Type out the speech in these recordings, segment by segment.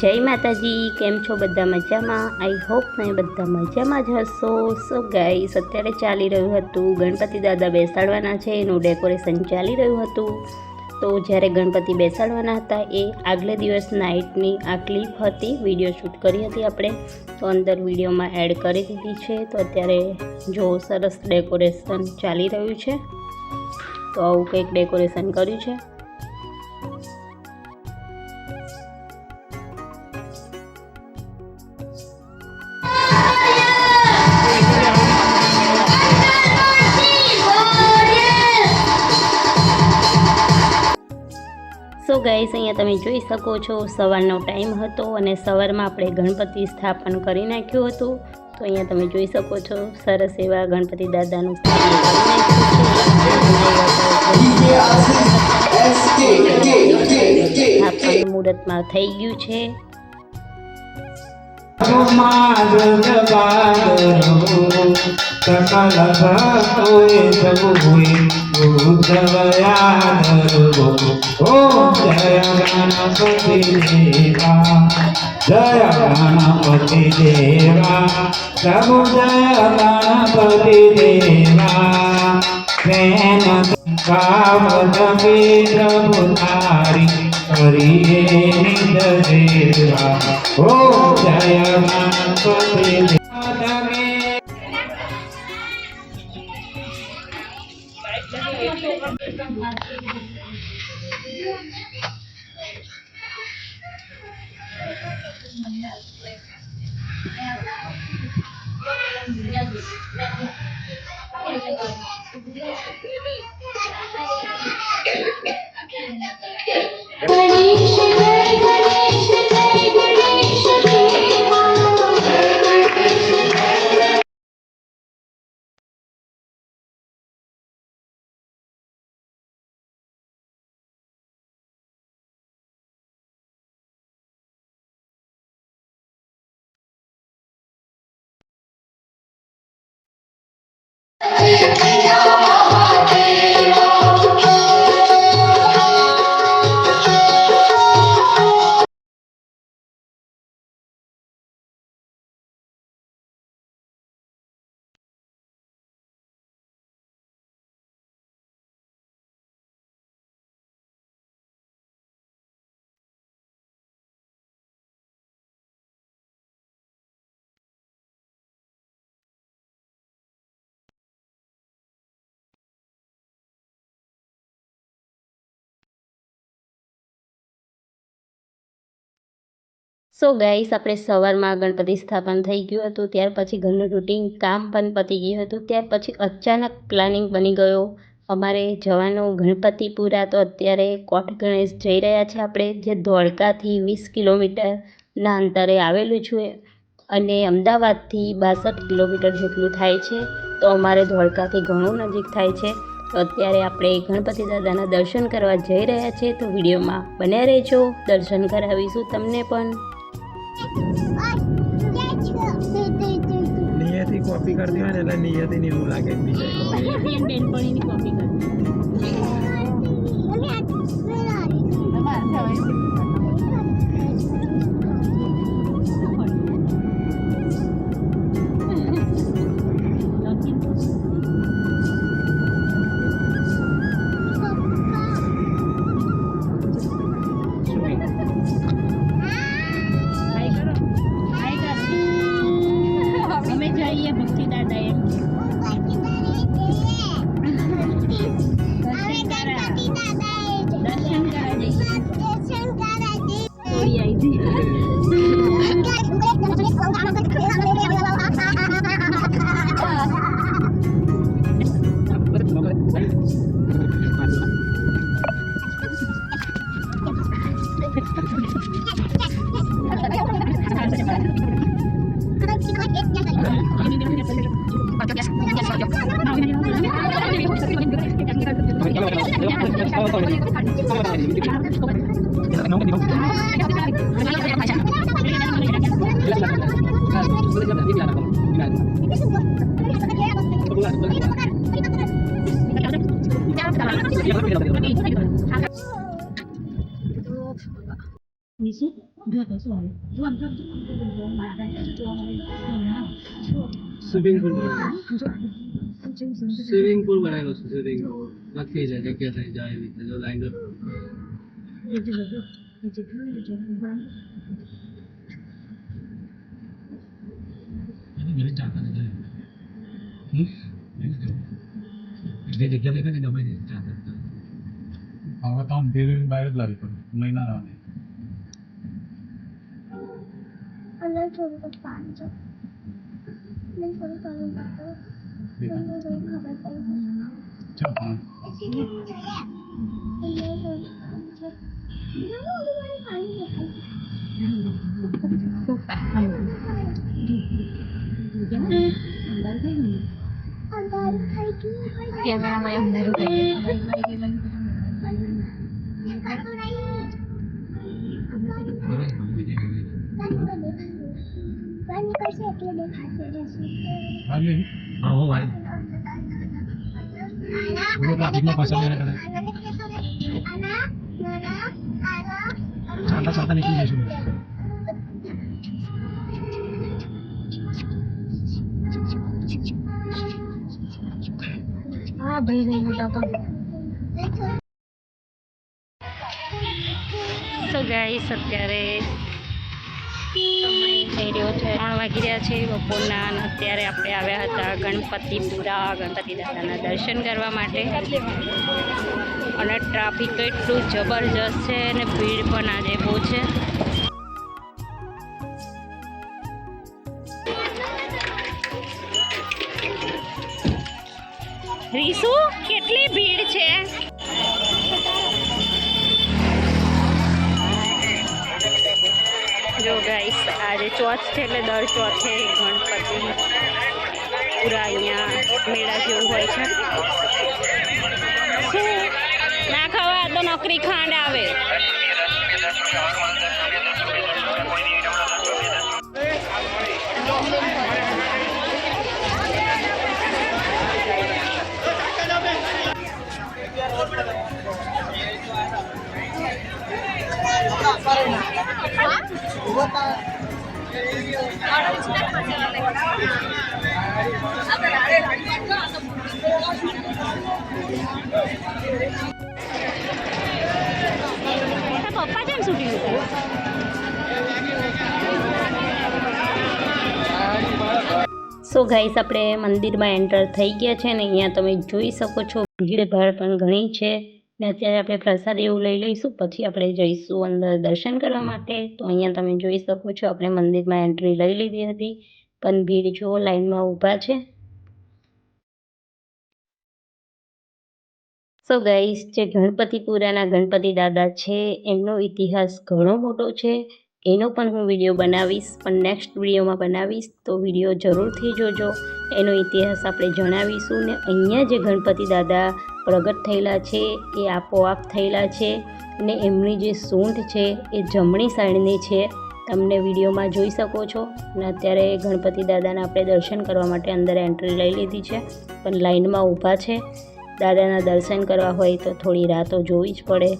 જય માતાજી, કેમ છો બધા મજામાં? આઈ હોપ તમે બધા મજામાં જ હશો. સો ગાઈસ અત્યારે ચાલી રહ્યું હતું ગણપતિ દાદા બેસાડવાના છે, એનું ડેકોરેશન ચાલી રહ્યું હતું. તો જ્યારે ગણપતિ બેસાડવાના હતા, એ આગલે દિવસ નાઇટની આ ક્લિપ હતી વીડિયો શૂટ કરી હતી આપણે. તો અંદર વિડીયોમાં એડ કરી દીધી છે. તો અત્યારે જો સરસ ડેકોરેશન ચાલી રહ્યું છે. તો આવું કંઈક ડેકોરેશન કર્યું છે. સો ગાઈસ, અહીંયા તમે જોઈ શકો છો, સવારનો ટાઈમ હતો અને સવારમાં આપણે ગણપતિ સ્થાપન કરી નાખ્યું હતું. તો અહીંયા તમે જોઈ શકો છો, સરસ એવા ગણપતિ દાદાનું સ્થાપન મુહૂર્તમાં થઈ ગયું છે. તમારા भक्तोय प्रभुवे बुद्धवयानरुगो ॐ जय गणपति देवा जय गणपति देवा प्रभु जय गणपति देवा प्रेम कावद के प्रभु तारी करिए निज देवा ॐ जय गणपति देवा Ganesh, Ganesh. Thank you. So guys, આપણે સવારમાં ગણપતિ સ્થાપન થઈ ગયું હતું, ત્યાર પછી ઘરનું રૂટીન કામ પણ પતી ગયું હતું, ત્યાર પછી અચાનક પ્લાનિંગ બની ગયો. અમારે જવાનું ગણપતિપુરા, તો અત્યારે કોટ ગણેશ જઈ રહ્યા છે આપણે, જે ધોળકાથી વીસ કિલોમીટરના અંતરે આવેલું છે અને અમદાવાદથી બાસઠ કિલોમીટર જેટલું થાય છે, તો અમારે ધોળકાથી ઘણું નજીક થાય છે. તો અત્યારે આપણે ગણપતિ દાદાના દર્શન કરવા જઈ રહ્યા છીએ તો વિડીયોમાં બન્યા રહેજો. દર્શન કરાવીશું તમને પણ. કોપી કરતી હોય ને એટલે નિયતિ ને એવું લાગે કે કોપી અમે 수빈 분들 સ્વિમિંગ પુલ બનાવ્યો છે સ્વિમિંગ નથી જાય જગ્યા થઈ જાય એવી રીતે જો લાઈન હવે તો આમ ધીરે ધીરે બહાર જ લાવી પડે. મહિના રહે અંદર થોડુંક પાણી નહીં થોડું પાણી દેખાય અંધારું થઈ ગયું હોય કેમેરામાં અંધારું થઈ પાણી કરશે એટલે દેખાશે રહેશે હાલે હા હો ભાઈ બોલો ટ્રાફિકમાં પાછા મેળા કરે ચાલતા ચાલતા નીકળી જઈશું હા ભાઈ નહીં મોટા પણ સો ગાઈસ અત્યારે રહ્યો છે. ત્રણ વાગી રહ્યા છે બપોરના અત્યારે આપણે આવ્યા હતા ગણપતિપુરા ગણપતિ દાદાના દર્શન કરવા માટે. અને ટ્રાફિક તો એટલું જબરજસ્ત છે અને ભીડ પણ આજે બહુ છે. રીસુ, કેટલી ભીડ છે? જો ગાઈસ આજે ચોથ છે એટલે દર ચોથે ગણપતિ પૂરા અહીંયા મેળા જેવું હોય છે. ના ખાવા તો નોકરી ખાંડ આવે. પપ્પા કેમ છૂટી સો ગાઈસ આપણે મંદિરમાં એન્ટર થઈ ગયા છે ને અહીંયા તમે જોઈ શકો છો. ભીડભાડ પણ ઘણી છે ને અત્યારે આપણે પ્રસાદ એવું લઈ લઈશું. પછી આપણે જઈશું અંદર દર્શન કરવા માટે. તો અહીંયા તમે જોઈ શકો છો, આપણે મંદિરમાં એન્ટ્રી લઈ લીધી હતી. પણ ભીડ જુઓ, લાઈનમાં ઊભા છે. સો ગાઈસ જે ગણપતિપુરાના ગણપતિ દાદા છે, એમનો ઇતિહાસ ઘણો મોટો છે. એનો પણ હું વીડિયો બનાવીશ, પણ નેક્સ્ટ વિડીયોમાં બનાવીશ, તો વીડિયો જરૂરથી જોજો. એનો ઇતિહાસ આપણે જણાવીશું ને અહીંયા જે ગણપતિ દાદા પ્રગટ થયેલા છે, એ આપોઆપ થયેલા છે ને એમની જે સૂંઢ છે, એ જમણી સાઈડની છે. તમને વિડીયોમાં જોઈ શકો છો. અને અત્યારે ગણપતિ દાદાના આપણે દર્શન કરવા માટે અંદર એન્ટ્રી લઈ લીધી છે, પણ લાઈનમાં ઊભા છે. દાદાના દર્શન કરવા હોય તો થોડી રાતો જોવી જ પડે.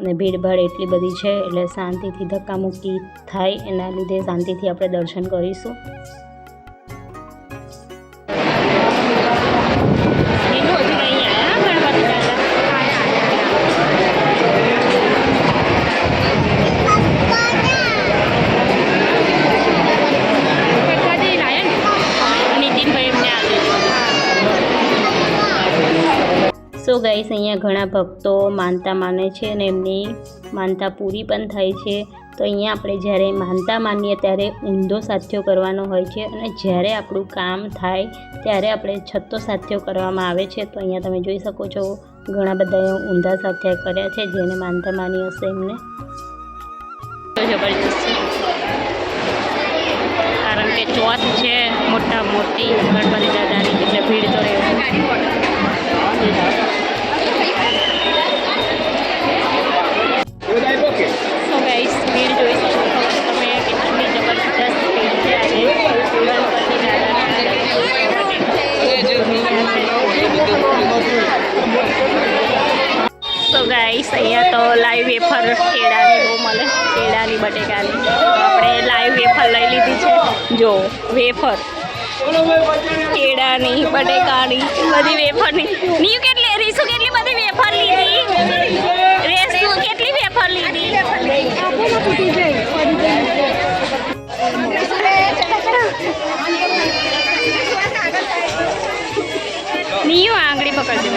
અને ભીડભાડ એટલી બધી છે, એટલે શાંતિથી ધક્કામુક્કી થાય, એના લીધે શાંતિથી આપણે દર્શન કરીશું. સો ગાઈસ, અહીંયા ઘણા ભક્તો માનતા માને છે અને એમની માનતા પૂરી પણ થાય છે. તો અહીંયા આપણે જ્યારે માનતા માનીએ ત્યારે ઊંધો સાથ્યો કરવાનો હોય છે અને જ્યારે આપણું કામ થાય ત્યારે આપણે છત્તો સાથ્યો કરવામાં આવે છે. તો અહીંયા તમે જોઈ શકો છો, ઘણા બધા ઊંધા સાથ્યા કર્યા છે જેને માનતા માની હશે એમને. કારણ કે ચોથ છે, મોટા મોટી ગણપતિ દાદાની, એટલે ભીડ તો રહેશે સો ગાઈસ અહીંયા તો લાઈવ વેફર કેળાની બહુ મળે કેળાની બટેકાની તો આપણે જો, વેફર. કેળાની, બટેકાની, બધી વેફરની. નીયુ કેટલી, રીસુ કેટલી બધી વેફર લીધી? રેસુ કેટલી વેફર લીધી? નીયુ આંગળી પકડજો.